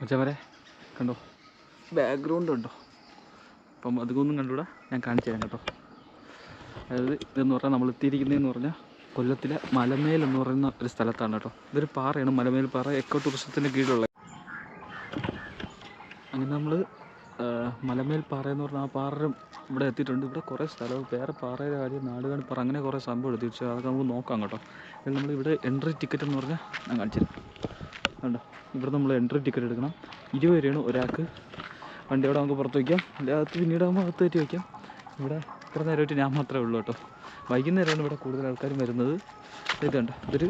മച്ചവരെ കണ്ടോ? ബാക്ക്ഗ്രൗണ്ട് കണ്ടോ? അപ്പം അതുകൊന്നും കണ്ടുകൂടാ ഞാൻ കാണിച്ചു തരാം കേട്ടോ. അതായത് ഇതെന്ന് പറഞ്ഞാൽ നമ്മൾ എത്തിയിരിക്കുന്നതെന്ന് പറഞ്ഞാൽ കൊല്ലത്തിലെ മലമേൽ എന്ന് പറയുന്ന ഒരു സ്ഥലത്താണ് കേട്ടോ. ഇതൊരു പാറയാണ്. മലമേൽ പാറ എക്കോ ടൂറിസത്തിന്റെ കീഴിലുള്ള. അങ്ങനെ നമ്മൾ മലമേൽ പാറ എന്ന് പറഞ്ഞാൽ ആ പാറ ഇവിടെ എത്തിയിട്ടുണ്ട്. ഇവിടെ കുറേ സ്ഥലവും വേറെ പാറയുടെ കാര്യം നാടുകാണി പാറ അങ്ങനെ കുറേ സംഭവം എടുത്തു അതൊക്കെ നമുക്ക് നോക്കാം കേട്ടോ. നമ്മൾ ഇവിടെ എൻട്രി ടിക്കറ്റ് എന്ന് പറഞ്ഞാൽ ഞാൻ കാണിച്ചു തരാം. കണ്ടോ? ഇവിടെ നമ്മൾ എൻട്രി ടിക്കറ്റ് എടുക്കണം. ഇരുപത് രൂപയാണ് ഒരാൾക്ക്. വണ്ടി അവിടെ നമുക്ക് പുറത്ത് വയ്ക്കാം. അകത്ത് പിന്നീട് ആകുമ്പോൾ അകത്ത് കയറ്റി വയ്ക്കാം. ഇവിടെ ഇത്ര നേരമായിട്ട് ഞാൻ മാത്രമേ ഉള്ളൂ കേട്ടോ. വൈകുന്നേരമാണ് ഇവിടെ കൂടുതൽ ആൾക്കാരും വരുന്നത്. ഇത് കണ്ടോ? ഇതൊരു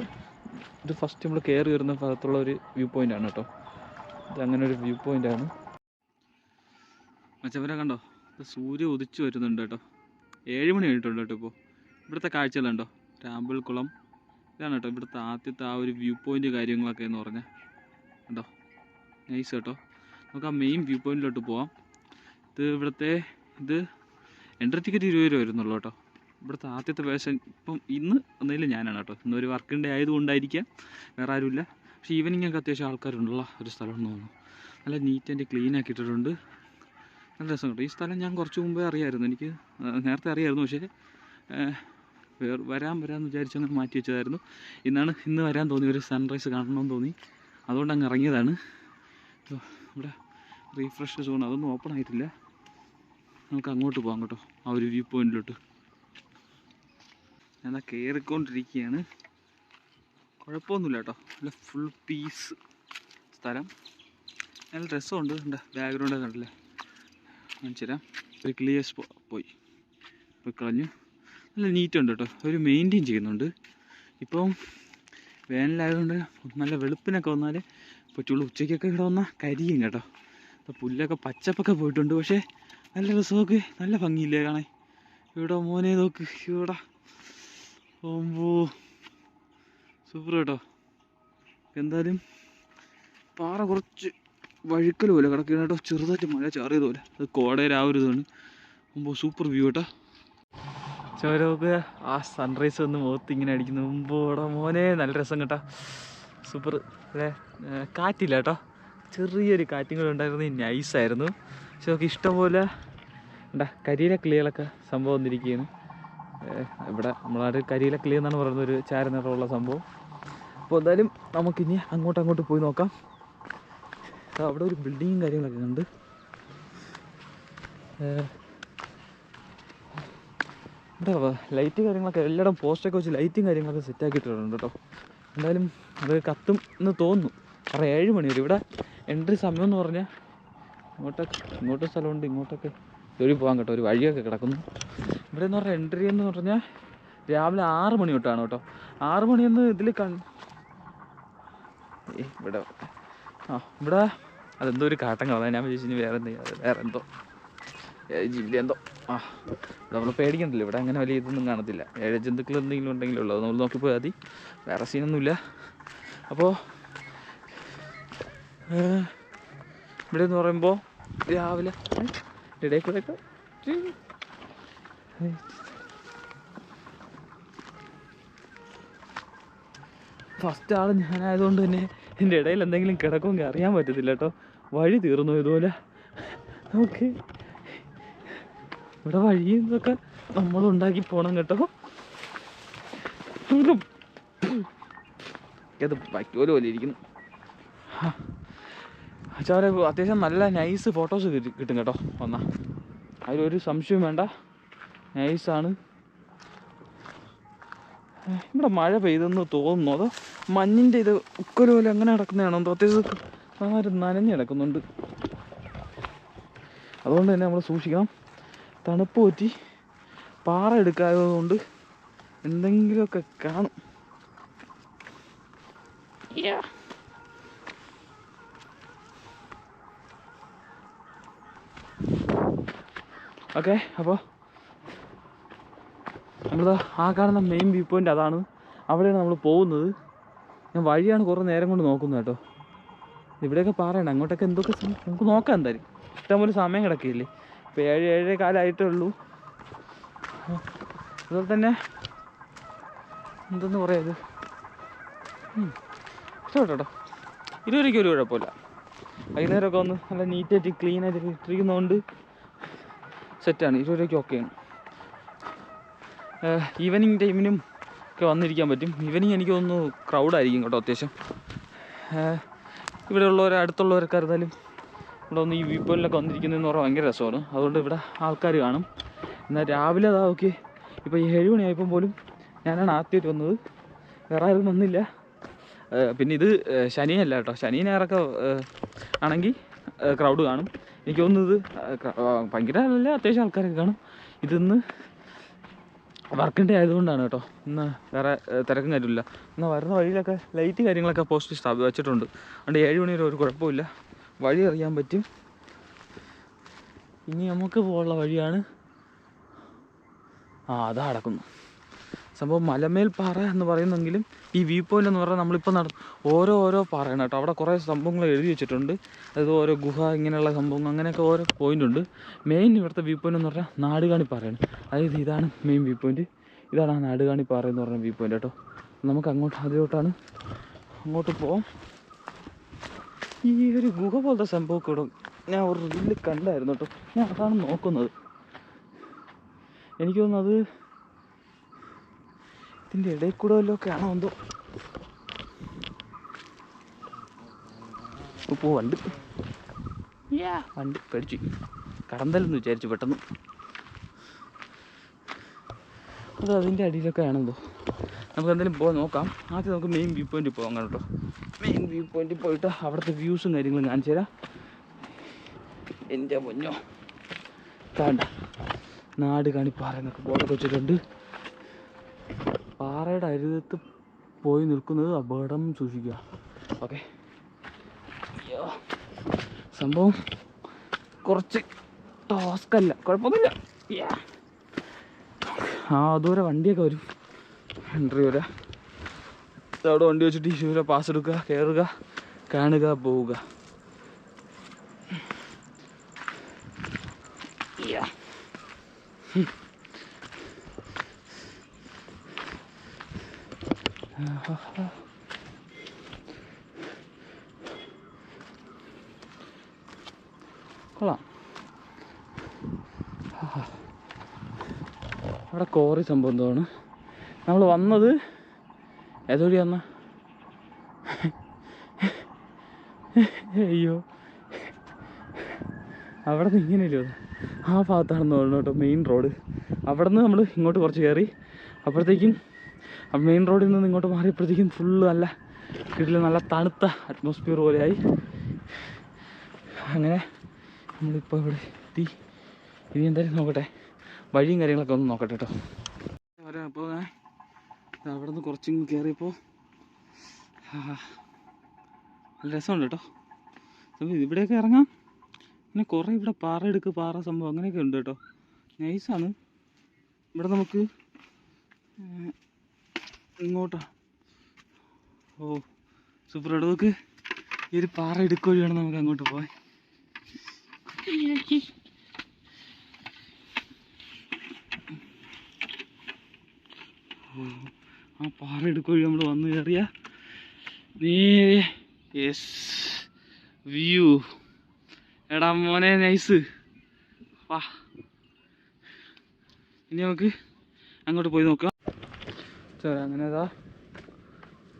ഇത് ഫസ്റ്റ് നമ്മൾ കയറി വരുന്ന ഭാഗത്തുള്ള ഒരു വ്യൂ പോയിന്റ് ആണ് കേട്ടോ. ഇത് അങ്ങനെ ഒരു വ്യൂ പോയിന്റ് ആണ്. മച്ചവരെ കണ്ടോ? സൂര്യ ഉദിച്ചു വരുന്നുണ്ട് കേട്ടോ. ഏഴ് മണി കഴിഞ്ഞിട്ടുണ്ട് കേട്ടോ ഇപ്പോൾ ഇവിടുത്തെ കാഴ്ചകളുണ്ടോ രാമ്പിൾ കുളം. ഇതാണ് കേട്ടോ ഇവിടുത്തെ ആദ്യത്തെ ആ ഒരു വ്യൂ പോയിന്റ് കാര്യങ്ങളൊക്കെ എന്ന് പറഞ്ഞാൽ കണ്ടോ? നൈസ് കേട്ടോ. നമുക്ക് ആ മെയിൻ വ്യൂ പോയിന്റിലോട്ട് പോവാം. ഇത് ഇവിടുത്തെ ഇത് എൻട്രി ടിക്കറ്റ് ഇരുപത് രൂപ വരുന്നുള്ളൂ കേട്ടോ. ഇവിടുത്തെ ആദ്യത്തെ വേഷം ഇപ്പം ഇന്ന് ഒന്നേലും ഞാനാണ് കേട്ടോ. ഇന്നൊരു വർക്കിംഗ് ഡേ ആയതുകൊണ്ടായിരിക്കാം. വേറെ ആരുമില്ല. പക്ഷേ ഈവനിങ് ഒക്കെ അത്യാവശ്യം ആൾക്കാരുണ്ടുള്ള ഒരു സ്ഥലമെന്ന് തോന്നുന്നു. നല്ല നീറ്റ് ആൻഡ് ക്ലീൻ ആക്കിയിട്ടുണ്ട് നല്ല രസം കേട്ടോ. ഈ സ്ഥലം ഞാൻ കുറച്ച് മുമ്പേ അറിയാമായിരുന്നു എനിക്ക് നേരത്തെ അറിയായിരുന്നു. പക്ഷേ വരാൻ വരാമെന്ന് വിചാരിച്ചങ്ങനെ മാറ്റി വെച്ചതായിരുന്നു. ഇന്നാണ് ഇന്ന് വരാൻ തോന്നി ഒരു സൺറൈസ് കാണണമെന്ന് തോന്നി. അതുകൊണ്ട് അങ്ങ് ഇറങ്ങിയതാണ് ഇവിടെ റീഫ്രഷ് സോൺ അതൊന്നും ഓപ്പൺ ആയിട്ടില്ല. നമുക്ക് അങ്ങോട്ട് പോകാം കേട്ടോ. ആ ഒരു വ്യൂ പോയിന്റിലോട്ട് ഞാൻ കയറിക്കൊണ്ടിരിക്കുകയാണ് കുഴപ്പമൊന്നുമില്ല കേട്ടോ. നല്ല ഫുൾ പീസ് സ്ഥലം. നല്ല രസമുണ്ട്. എന്താ ബാക്ക്ഗ്രൗണ്ട് കണ്ടില്ലേ? കാണിച്ചുതരാം ഒരു ഒരു ക്ലിയേഴ്സ് പോയി. പോയി കളഞ്ഞു. നല്ല നീറ്റുണ്ട് കേട്ടോ. അവർ മെയിന്റെയിൻ ചെയ്യുന്നുണ്ട്. ഇപ്പം വേനലായതുകൊണ്ട് നല്ല വെളുപ്പിനൊക്കെ വന്നാൽ പറ്റുള്ളൂ ഉച്ചയ്ക്കൊക്കെ ഇവിടെ വന്നാൽ കരിയും കേട്ടോ. അപ്പോൾ പുല്ലൊക്കെ പച്ചപ്പൊക്കെ പോയിട്ടുണ്ട്. പക്ഷേ നല്ല രസമൊക്കെ നല്ല ഭംഗിയില്ലേ കാണാൻ? ഇവിടെ മോനെ നോക്ക് ഇവിടെ ഓമ്പോ. സൂപ്പർ കേട്ടോ. എന്തായാലും പാറ കുറച്ച് വഴുക്കൽ പോലെ കിടക്കുകയാണ് കേട്ടോ. ചെറുതായിട്ട് മഴ ചാറിയത് പോലെ അത് കോടയിൽ ആ ഒരു ഇതാണ്. ഓമ്പോ സൂപ്പർ വ്യൂ കേട്ടോ. ചോരമൊക്കെ ആ സൺറൈസ് വന്ന് മുഖത്ത് ഇങ്ങനെ അടിക്കുന്നു. മുമ്പോടെ മോനെ നല്ല രസം കേട്ടോ. സൂപ്പർ അല്ലേ? കാറ്റില്ല കേട്ടോ. ചെറിയൊരു കാറ്റും കൂടെ ഉണ്ടായിരുന്നു നൈസായിരുന്നു പക്ഷെ നമുക്ക് ഇഷ്ടംപോലെ എന്താ കരിയില കിളികളൊക്കെ സംഭവം വന്നിരിക്കുകയാണ്. ഇവിടെ നമ്മളാട് കരിയില കിളി എന്നാണ് പറയുന്നത്. ഒരു ചാര നിറമുള്ള സംഭവം. അപ്പോൾ എന്തായാലും നമുക്കിനി അങ്ങോട്ട് അങ്ങോട്ട് പോയി നോക്കാം. അവിടെ ഒരു ബിൽഡിങ്ങും കാര്യങ്ങളൊക്കെ ഉണ്ട് ഇവിടെ ലൈറ്റ് കാര്യങ്ങളൊക്കെ എല്ലായിടം പോസ്റ്റൊക്കെ വെച്ച് ലൈറ്റും കാര്യങ്ങളൊക്കെ സെറ്റ് ആക്കിയിട്ടുണ്ട് കേട്ടോ. എന്തായാലും അത് കത്തും എന്ന് തോന്നുന്നു. കാരണം ഏഴ് മണി ഇവിടെ എൻട്രി സമയം എന്ന് പറഞ്ഞാൽ ഇങ്ങോട്ടൊക്കെ ഇങ്ങോട്ടും സ്ഥലമുണ്ട് ഇങ്ങോട്ടൊക്കെ ജോലി പോകാൻ കേട്ടോ. ഒരു വഴിയൊക്കെ കിടക്കുന്നു. ഇവിടെ എന്ന് പറഞ്ഞാൽ എൻട്രി എന്ന് പറഞ്ഞാൽ രാവിലെ ആറ് മണി തൊട്ടാണ് കേട്ടോ. ആറ് മണിയെന്ന് ഇതിൽ കൺ ഇവിടെ ആ ഇവിടെ അതെന്തോ ഒരു കാട്ടം ഞാൻ വിചാരിച്ചു വേറെ എന്തെങ്കിലും വേറെ എന്തോ ജീവിതം എന്തോ. ആ നമ്മൾ പേടിക്കണ്ടല്ലോ. ഇവിടെ അങ്ങനെ വലിയ ഇതൊന്നും കാണത്തില്ല. ഏഴ് ജന്തുക്കൾ എന്തെങ്കിലും ഉണ്ടെങ്കിലും ഉള്ളൂ. നമ്മൾ നോക്കിപ്പോയാൽ മതി. വേറെ സീനൊന്നുമില്ല. അപ്പോൾ ഇവിടെ എന്ന് പറയുമ്പോൾ രാവിലെ ഇടയിൽ ഫസ്റ്റ് ആൾ ഞാനായതുകൊണ്ട് തന്നെ എന്റെ ഇടയിൽ എന്തെങ്കിലും കിടക്കുമെങ്കിൽ അറിയാൻ പറ്റത്തില്ല കേട്ടോ. വഴി തീർന്നു ഇതുപോലെ. നമുക്ക് ഇവിടെ വഴി നിന്നൊക്കെ നമ്മൾ ഉണ്ടാക്കി പോണം കേട്ടോ. അത് പറ്റുമല്ലോ പോലെ ഇരിക്കുന്നു. അച്ഛാരെ അത്യാവശ്യം നല്ല നൈസ് ഫോട്ടോസ് കിട്ടും കേട്ടോ. വന്നാ. അതിലൊരു സംശയം വേണ്ട. നൈസാണ് ഇവിടെ മഴ പെയ്തെന്ന് തോന്നുന്നു. അതോ മഞ്ഞിന്റെ ഇത് ഉക്കൽ പോലെ അങ്ങനെ കിടക്കുന്നതാണോ എന്തോ അത്യാവശ്യം ആരും നനഞ്ഞ് കിടക്കുന്നുണ്ട്. അതുകൊണ്ട് തന്നെ നമ്മൾ സൂക്ഷിക്കണം. തണുപ്പ് പറ്റി പാറ എടുക്കാത്തതുകൊണ്ട് എന്തെങ്കിലുമൊക്കെ കാണും. ഓക്കെ അപ്പോൾ നമ്മൾ ആ കാണുന്ന മെയിൻ വ്യൂ പോയിന്റ് അതാണ്. അവിടെയാണ് നമ്മൾ പോകുന്നത്. ഞാൻ വഴിയാണ് കുറേ നേരം കൊണ്ട് നോക്കുന്നത് കേട്ടോ. ഇവിടെയൊക്കെ പാറയാണ് അങ്ങോട്ടൊക്കെ എന്തൊക്കെ നമുക്ക് നോക്കാം എന്തായാലും. ഇഷ്ടംപോലെ സമയം കിടക്കില്ലേ? ഇപ്പോൾ ഏഴ് ഏഴേ കാലമായിട്ടേ ഉള്ളൂ അതുപോലെ തന്നെ എന്തെന്ന് പറയാ ഇത്? ഉം, ഇഷ്ടപ്പെട്ടു രൂപയ്ക്ക് ഒരു കുഴപ്പമില്ല. വൈകുന്നേരമൊക്കെ ഒന്ന് നല്ല നീറ്റായിട്ട് ക്ലീൻ ആയിട്ട് ഇട്ടിരിക്കുന്നതുകൊണ്ട് സെറ്റാണ് ഇരുവരയ്ക്ക് ഓക്കെയാണ് ഈവനിങ് ടൈമിനും ഒക്കെ വന്നിരിക്കാൻ പറ്റും. ഈവനിങ് എനിക്ക് തോന്നുന്നു ക്രൗഡായിരിക്കും കേട്ടോ അത്യാവശ്യം. ഇവിടെ ഉള്ളവർ അടുത്തുള്ളവരൊക്കെ അറിഞ്ഞാലും ഇവിടെ ഒന്ന് ഈ വ്യൂ പോയിന്റിലൊക്കെ വന്നിരിക്കുന്നതെന്ന് പറഞ്ഞാൽ ഭയങ്കര രസമാണ്. അതുകൊണ്ട് ഇവിടെ ആൾക്കാർ കാണും. എന്നാൽ രാവിലെ അതാ ഓക്കെ ഇപ്പോൾ ഏഴ് മണിയായപ്പോൾ പോലും ഞാനാണ് ആദ്യമായിട്ട് വന്നത്. വേറെ ആരും വന്നില്ല. പിന്നെ ഇത് ശനിയല്ല കേട്ടോ. ശനി ഞായറൊക്കെ ആണെങ്കിൽ ക്രൗഡ് കാണും. എനിക്ക് തോന്നുന്നത് ഭയങ്കര അല്ല അത്യാവശ്യം ആൾക്കാരൊക്കെ കാണും. ഇതിന്ന് വർക്കിന്റെ ആയതുകൊണ്ടാണ് കേട്ടോ. ഇന്ന് വേറെ തിരക്കും കാര്യമില്ല എന്നാൽ വരുന്ന വഴിയിലൊക്കെ ലൈറ്റ് കാര്യങ്ങളൊക്കെ പോസ്റ്റ് സ്ഥാപി വെച്ചിട്ടുണ്ട്. അതുകൊണ്ട് ഏഴ് മണി വരെ ഒരു കുഴപ്പമില്ല വഴി അറിയാൻ പറ്റും. ഇനി നമുക്ക് പോകാനുള്ള വഴിയാണ്. ആ അതാ അടക്കുന്നു. സംഭവം മലമേൽ പാറ എന്ന് പറയുന്നെങ്കിലും ഈ വ്യൂ പോയിന്റ് എന്ന് പറഞ്ഞാൽ നമ്മളിപ്പോൾ നട ഓരോ ഓരോ പാറയാണ് കേട്ടോ. അവിടെ കുറേ സംഭവങ്ങൾ എഴുതി വെച്ചിട്ടുണ്ട്. അതായത് ഓരോ ഗുഹ ഇങ്ങനെയുള്ള സംഭവങ്ങൾ അങ്ങനെയൊക്കെ ഓരോ പോയിന്റ് ഉണ്ട്. മെയിൻ ഇവിടുത്തെ വ്യൂ പോയിന്റ് എന്ന് പറഞ്ഞാൽ നാടുകാണി പാറയാണ്. അതായത് ഇതാണ് മെയിൻ വ്യൂ പോയിന്റ് ഇതാണ് ആ നാടുകാണി പാറ എന്ന് പറഞ്ഞ വ്യൂ പോയിന്റ് കേട്ടോ. നമുക്ക് അങ്ങോട്ട് അതിലോട്ടാണ് അങ്ങോട്ട് പോവാം. ഈ ഒരു ഗുഹ പോലത്തെ സംഭവമൊക്കെ കൂടെ ഞാൻ ഒരു റീൽ കണ്ടായിരുന്നു കേട്ടോ. ഞാൻ അതാണ് നോക്കുന്നത്. എനിക്ക് തോന്നുന്നത് ഇതിന്റെ ഇടയിൽ കൂടെ വല്ലതൊക്കെ ആണോ എന്തോ. ഇപ്പോൾ വണ്ട്. വണ്ട് പേടിച്ചു. കടന്തലെന്ന് വിചാരിച്ചു പെട്ടെന്ന്. അത് അതിന്റെ അടിയിലൊക്കെ ആണെന്തോ. നമുക്ക് എന്തായാലും പോകാൻ നോക്കാം. ആദ്യം നമുക്ക് മെയിൻ വ്യൂ പോയിന്റിൽ പോകാം കേട്ടോ മെയിൻ വ്യൂ പോയിന്റിൽ പോയിട്ട് അവിടുത്തെ വ്യൂസും കാര്യങ്ങളും കാണിച്ചു തരാം. എന്റെ പൊന്നോ. കാണ്ട നാട് കാണി പാറ എന്നൊക്കെ ബോർഡൊക്കെ വെച്ചിട്ടുണ്ട്. പാറയുടെ അരുതത്ത് പോയി നിൽക്കുന്നത് അപകടം സൂക്ഷിക്കുക. ഓക്കെ അയ്യോ. സംഭവം കുറച്ച് ടാസ്ക് അല്ല. കുഴപ്പമൊന്നുമില്ല. ആ ദൂരെ വണ്ടിയൊക്കെ വരും. എൻട്രി വരിക അവിടെ വണ്ടി വെച്ചിട്ട് ഈശ്വര പാസ് എടുക്കുക കയറുക കാണുക പോവുക. കൊള്ളാം. അവിടെ കോറി സംഭവം എന്താണ് നമ്മൾ വന്നത് ഏതോടി വന്ന? അയ്യോ. അവിടെ നിന്ന് ഇങ്ങനെയല്ലോ ആ ഭാഗത്താണെന്ന് തോന്നുന്നു കേട്ടോ മെയിൻ റോഡ് അവിടെ നിന്ന് നമ്മൾ ഇങ്ങോട്ട് കുറച്ച് കയറി അപ്പോഴത്തേക്കും മെയിൻ റോഡിൽ നിന്ന് ഇങ്ങോട്ട് മാറിയപ്പോഴത്തേക്കും ഫുള്ള് നല്ല കിട്ടില്ല നല്ല തണുത്ത അറ്റ്മോസ്ഫിയർ പോലെയായി. അങ്ങനെ നമ്മളിപ്പോൾ ഇവിടെ എത്തി. ഇനി എന്തായാലും നോക്കട്ടെ. വഴിയും കാര്യങ്ങളൊക്കെ ഒന്ന് നോക്കട്ടെ കേട്ടോ. അപ്പോൾ അവിടെ നിന്ന് കുറച്ചും കയറിയപ്പോൾ നല്ല രസമുണ്ട് കേട്ടോ. അപ്പോൾ ഇവിടെയൊക്കെ ഇറങ്ങാം. പിന്നെ കുറേ ഇവിടെ പാറ എടുക്ക് പാറ സംഭവം അങ്ങനെയൊക്കെ ഉണ്ട് കേട്ടോ. നൈസാണ് ഇവിടെ നമുക്ക് ഇങ്ങോട്ടാ. ഓ സൂപ്പർ ഇവിടെ നമുക്ക് ഈ ഒരു പാറ എടുക്ക വഴിയാണ് നമുക്ക് അങ്ങോട്ട് പോയി ആ പാറ വഴി നമ്മൾ വന്നു കയറിയ. നേരെ യെസ്. വ്യൂ. എടാ മോനെ നൈസ്. വാ. ഇനി നമുക്ക് അങ്ങോട്ട് പോയി നോക്കാം. സാറേ അങ്ങനെ അതാ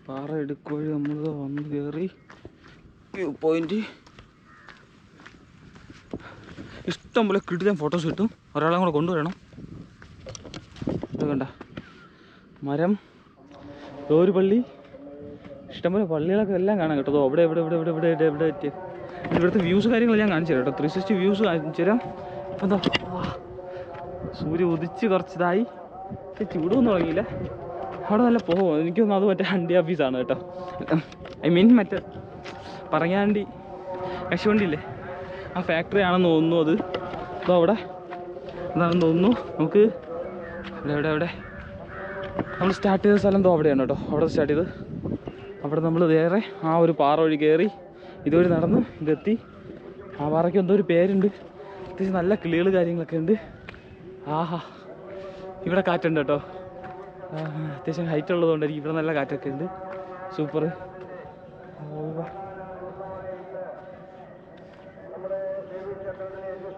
പാറ എടുക്കുവഴി നമ്മൾ വന്ന് കയറി. വ്യൂ പോയിന്റ് ഇഷ്ടം പോലെ കിട്ടിയാൽ ഫോട്ടോസ് കിട്ടും. ഒരാളെ കൂടെ കൊണ്ടുവരണം. ഇത് കണ്ട. മരം. ഒരു പള്ളി? ഇഷ്ടംപോലെ പള്ളികളൊക്കെ എല്ലാം കാണാം കേട്ടോ. അവിടെ എവിടെ എവിടെ എവിടെ എവിടെ എവിടെ എവിടെ എത്തി ഇവിടുത്തെ വ്യൂസ് കാര്യങ്ങൾ ഞാൻ കാണിച്ചു തരാം കേട്ടോ. ത്രീ സിക്സ്റ്റി വ്യൂസ് കാണിച്ചു തരാം. ഇപ്പം എന്താ സൂര്യ ഉദിച്ച് കുറച്ചതായി. ചൂടൊന്നും തുടങ്ങിയില്ല അവിടെ നല്ല പോകും എനിക്ക് തോന്നുന്നു അത് മറ്റേ ഹണ്ടി ഓഫീസാണ് കേട്ടോ. ഐ മീൻ മറ്റേ പറങ്ങാണ്ടി കശുവണ്ടിയില്ലേ? ആ ഫാക്ടറി ആണെന്ന് തോന്നുന്നു അത്. അതോ അവിടെ. എന്താണെന്ന് തോന്നുന്നു. നമുക്ക് ഇവിടെ എവിടെ എവിടെ നമ്മൾ സ്റ്റാർട്ട് ചെയ്ത സ്ഥലം എന്തോ അവിടെയാണ് കേട്ടോ. അവിടെ സ്റ്റാർട്ട് ചെയ്ത്. അവിടെ നമ്മൾ വേറെ ആ ഒരു പാറ വഴി കയറി ഇതുവഴി നടന്ന് ഇതെത്തി ആ പാറയ്ക്ക് എന്തോ ഒരു പേരുണ്ട്. അത്യാവശ്യം നല്ല കിളികൾ കാര്യങ്ങളൊക്കെ ഉണ്ട്. ആഹാ. ഇവിടെ കാറ്റുണ്ട് കേട്ടോ. അത്യാവശ്യം ഹൈറ്റ് ഉള്ളതുകൊണ്ടായിരിക്കും ഇവിടെ നല്ല കാറ്റൊക്കെ ഉണ്ട്. സൂപ്പർ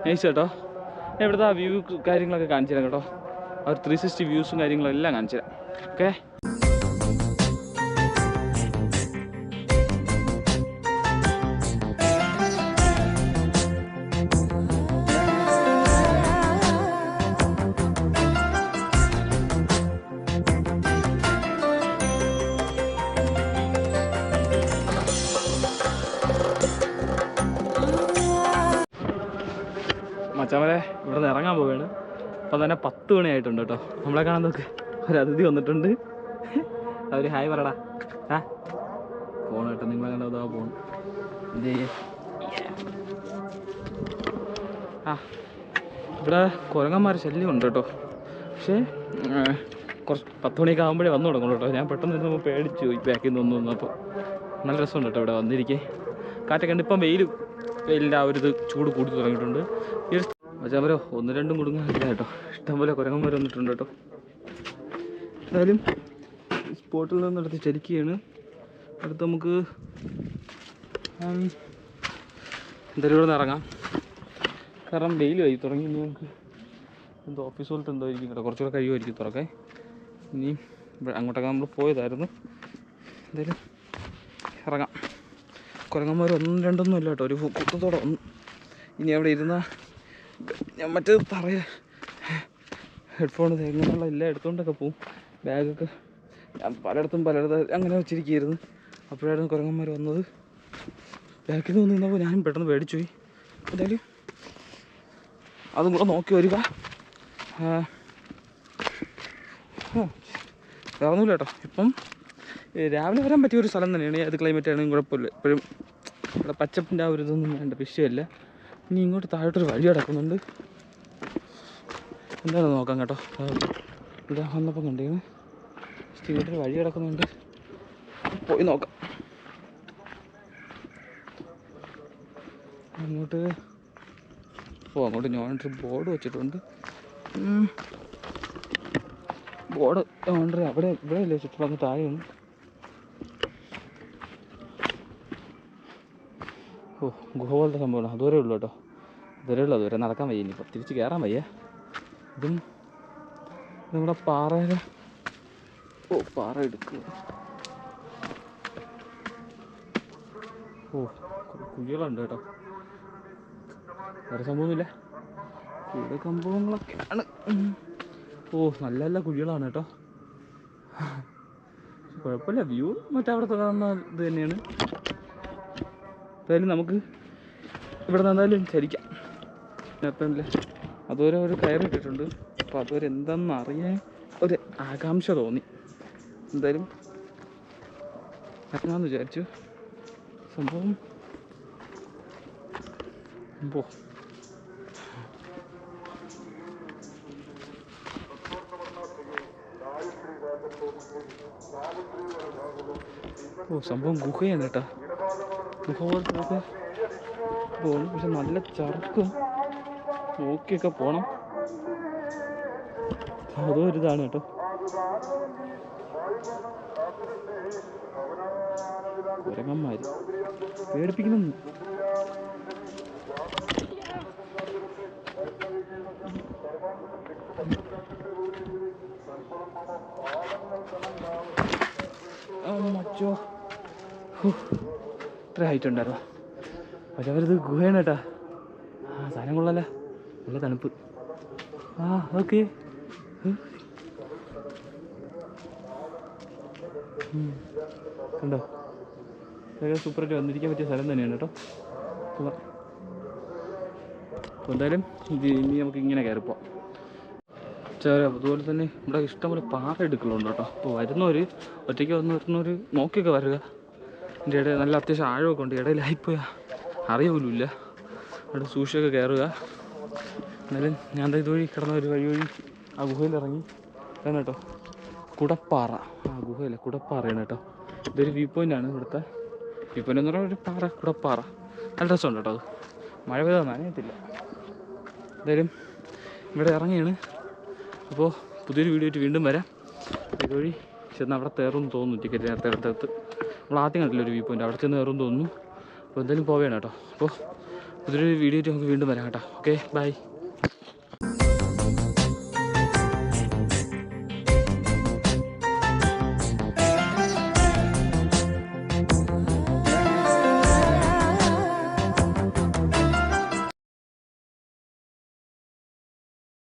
നൈസ് കേട്ടോ. ഇവിടുത്തെ ആ വ്യൂ കാര്യങ്ങളൊക്കെ കാണിച്ചു തരാം കേട്ടോ. ഒരു ത്രീ സിക്സ്റ്റി വ്യൂസും കാര്യങ്ങളും എല്ലാം കാണിച്ചു ഓക്കെ? മച്ചാമലെ ഇവിടെ നിന്ന് ഇറങ്ങാൻ പോവുകയാണ്. അപ്പം തന്നെ പത്ത് മണിയായിട്ടുണ്ട് കേട്ടോ. നമ്മളെ കാണാൻ നോക്ക്. ഒരു അതിഥി വന്നിട്ടുണ്ട്. അവർ ഹായ് പറടാ. ആ? പോണ കേട്ടോ. നിങ്ങളെ കണ്ടോ അതാ പോണു. എന്തേ ആ. ഇവിടെ കുരങ്ങന്മാർ ശല്യം ഉണ്ട് കേട്ടോ. പക്ഷേ കുറച്ച് പത്ത് മണിയൊക്കെ ആകുമ്പോഴേ വന്നു തുടങ്ങുള്ളൂ കേട്ടോ. ഞാൻ പെട്ടെന്ന് നിന്ന് പേടിച്ചു പോയി ബാക്കിൽ നിന്ന് വന്നപ്പോൾ. നല്ല രസമുണ്ട് കേട്ടോ ഇവിടെ വന്നിരിക്കേ. കാറ്റൊക്കെ ഉണ്ട് ഇപ്പം വെയിൽ വെയിലിന്റെ ആ ഒരു ഇത് ചൂട് കൂടി തുടങ്ങിയിട്ടുണ്ട്. ഈ അവരോ ഒന്ന് രണ്ടും കുടുങ്ങാൻ ഇല്ല കേട്ടോ. ഇഷ്ടംപോലെ കുരങ്ങന്മാർ വന്നിട്ടുണ്ട് കേട്ടോ. എന്തായാലും സ്പോട്ടിൽ നിന്ന് അടുത്ത് ചരിക്കുകയാണ്. അടുത്ത് നമുക്ക് എന്തായാലും ഇവിടെ നിന്ന് ഇറങ്ങാം. കാരണം വെയിൽ ആയി തുടങ്ങി. നമുക്ക് എന്തോ ഓഫീസ് പോലത്തെ എന്തോ ആയിരിക്കും കേട്ടോ. കുറച്ചുകൂടെ കഴിയുമായിരിക്കും തുറക്കെ ഇനി അങ്ങോട്ടൊക്കെ നമ്മൾ പോയതായിരുന്നു. എന്തായാലും ഇറങ്ങാം. കുരങ്ങന്മാർ ഒന്നും രണ്ടൊന്നും ഇല്ല കേട്ടോ. ഒരു കൂട്ടത്തോടെ ഒന്ന് ഇനി അവിടെ ഇരുന്ന ഞാൻ മറ്റേ പറയാ. ഹെഡ്ഫോൺ ഇങ്ങനെയുള്ള എല്ലാം എടുത്തുകൊണ്ടൊക്കെ പോവും. ബാഗൊക്കെ ഞാൻ പലയിടത്തും പലയിടത്തും അങ്ങനെ വെച്ചിരിക്കുകയായിരുന്നു. അപ്പോഴായിരുന്നു കുരങ്ങന്മാർ വന്നത്. ബാക്കിൽ നിന്ന് നിന്നപ്പോൾ ഞാനും പെട്ടെന്ന് പേടിച്ചു പോയി എന്തായാലും അതും കൂടെ നോക്കി വരിക. ഒന്നുമില്ല കേട്ടോ. ഇപ്പം രാവിലെ വരാൻ പറ്റിയ ഒരു സ്ഥലം തന്നെയാണ്. ഏത് ക്ലൈമറ്റ് ആണെങ്കിലും കുഴപ്പമില്ല. ഇപ്പോഴും ഇവിടെ പച്ചപ്പിന്റെ ആ ഒരു ഇതൊന്നും വേണ്ട വിഷയമല്ല. ഇനി ഇങ്ങോട്ട് താഴോട്ടൊരു വഴി കിടക്കുന്നുണ്ട്. എന്താണെന്ന് നോക്കാം കേട്ടോ. ഇവിടെ വന്നപ്പോൾ കണ്ടിരുന്നു ഇങ്ങോട്ടൊരു വഴി കിടക്കുന്നുണ്ട്. പോയി നോക്കാം. അങ്ങോട്ട് ഓ അങ്ങോട്ട് ഞാനൊരു ബോർഡ് വെച്ചിട്ടുണ്ട്. ബോർഡ് ഉണ്ട്. അവിടെ ഇവിടെ അല്ലേ ചുറ്റുപാട് താഴെയാണ് ഓ ഗുഹ പോലത്തെ സംഭവമാണ് അതുവരെ ഉള്ളൂ കേട്ടോ. അതുവരെ ഉള്ളൂ? അതുവരെ നടക്കാൻ വയ്യ ഇനിയിപ്പോൾ തിരിച്ച് കയറാൻ വയ്യ. ഇതും നമ്മുടെ പാറയുടെ ഓ പാറ എടുക്കുക ഓ കുഴികളുണ്ട് കേട്ടോ. വേറെ സംഭവമൊന്നുമില്ല. കുഴി സംഭവങ്ങളൊക്കെയാണ്. ഓ നല്ല നല്ല കുഴികളാണ് കേട്ടോ. കുഴപ്പമില്ല. വ്യൂ മറ്റേ അവിടുത്തെ കാണുന്ന ഇത് തന്നെയാണ്. എന്തായാലും നമുക്ക് ഇവിടെ നിന്നാലും ചരിക്കാം. അതുവരെ ഒരു കയറിട്ടിട്ടുണ്ട് അപ്പോൾ അതുവരെ എന്താണെന്ന് അറിയാൻ ഒരു ആകാംക്ഷ തോന്നി. എന്തായാലും ഇറങ്ങാമെന്ന് വിചാരിച്ചു. സംഭവം പോ. ഓ സംഭവം ഗുഹയാണ് കേട്ടോ. പോലത്തെ പോകണം പക്ഷെ നല്ല ചർക്കും നോക്കിയൊക്കെ പോണം. അതും ഒരു ഇതാണ് കേട്ടോ. കുരങ്ങന്മാര്. പേടിപ്പിക്കുന്നു മച്ചോ ഇത്ര ഹൈറ്റ് ഉണ്ടായിരുന്നു. പക്ഷെ അവരിത് ഗുഹയാണ് കേട്ടാ. ആ സാധനം കൊള്ളാല. നല്ല തണുപ്പ്. ആ ഓക്കെ കണ്ടോ? ഇതൊക്കെ സൂപ്പറായിട്ട് വന്നിരിക്കാൻ പറ്റിയ സ്ഥലം തന്നെയാണ് കേട്ടോ. അപ്പോൾ എന്തായാലും ഇനി നമുക്ക് ഇങ്ങനെ കയറിപ്പോവാം അതുപോലെ തന്നെ ഇവിടെ ഇഷ്ടംപോലെ പാറ എടുക്കലുണ്ട് കേട്ടോ. അപ്പോൾ വരുന്നവർ ഒറ്റയ്ക്ക് വന്ന് വരുന്നവർ നോക്കിയൊക്കെ വരിക. എന്റെ ഇടയിൽ നല്ല അത്യാവശ്യം ആഴമൊക്കെ ഉണ്ട്. ഇടയിലായിപ്പോയാ അറിയൂലില്ല അവിടെ സൂക്ഷിച്ചൊക്കെ കയറുക. എന്നാലും ഞാൻ ഇതുവഴി കിടന്ന ഒരു വഴി വഴി ആ ഗുഹയിൽ ഇറങ്ങി. ഇതാണ് കേട്ടോ. കുടപ്പാറ. ആ ഗുഹയില്ല കുടപ്പാറയാണ് കേട്ടോ. ഇതൊരു വ്യൂ പോയിന്റ് ആണ് ഇവിടുത്തെ. വ്യൂ പോയിന്റ് എന്ന് പറഞ്ഞാൽ ഒരു പാറ കുടപ്പാറ. നല്ല രസമുണ്ട് കേട്ടോ അത്. മഴ പെയ്താൽ നനയത്തില്ല. എന്തായാലും ഇവിടെ ഇറങ്ങിയാണ്. അപ്പോൾ പുതിയൊരു വീഡിയോ ആയിട്ട് വീണ്ടും വരാം. ഇതുവഴി ചെന്ന് അവിടെ തേറും തോന്നുന്നു ടിക്കറ്റ് നേരത്തെ എടുത്തടുത്ത് നമ്മൾ ആദ്യം കണ്ടില്ല ഒരു വ്യൂ പോയിന്റ് അവിടെ ചെന്ന് കയറും തോന്നുന്നു. അപ്പോൾ എന്തായാലും പോവുകയാണ് കേട്ടോ. അപ്പോൾ പുതിയൊരു വീഡിയോ നമുക്ക് വീണ്ടും വരാം കേട്ടോ. Okay bye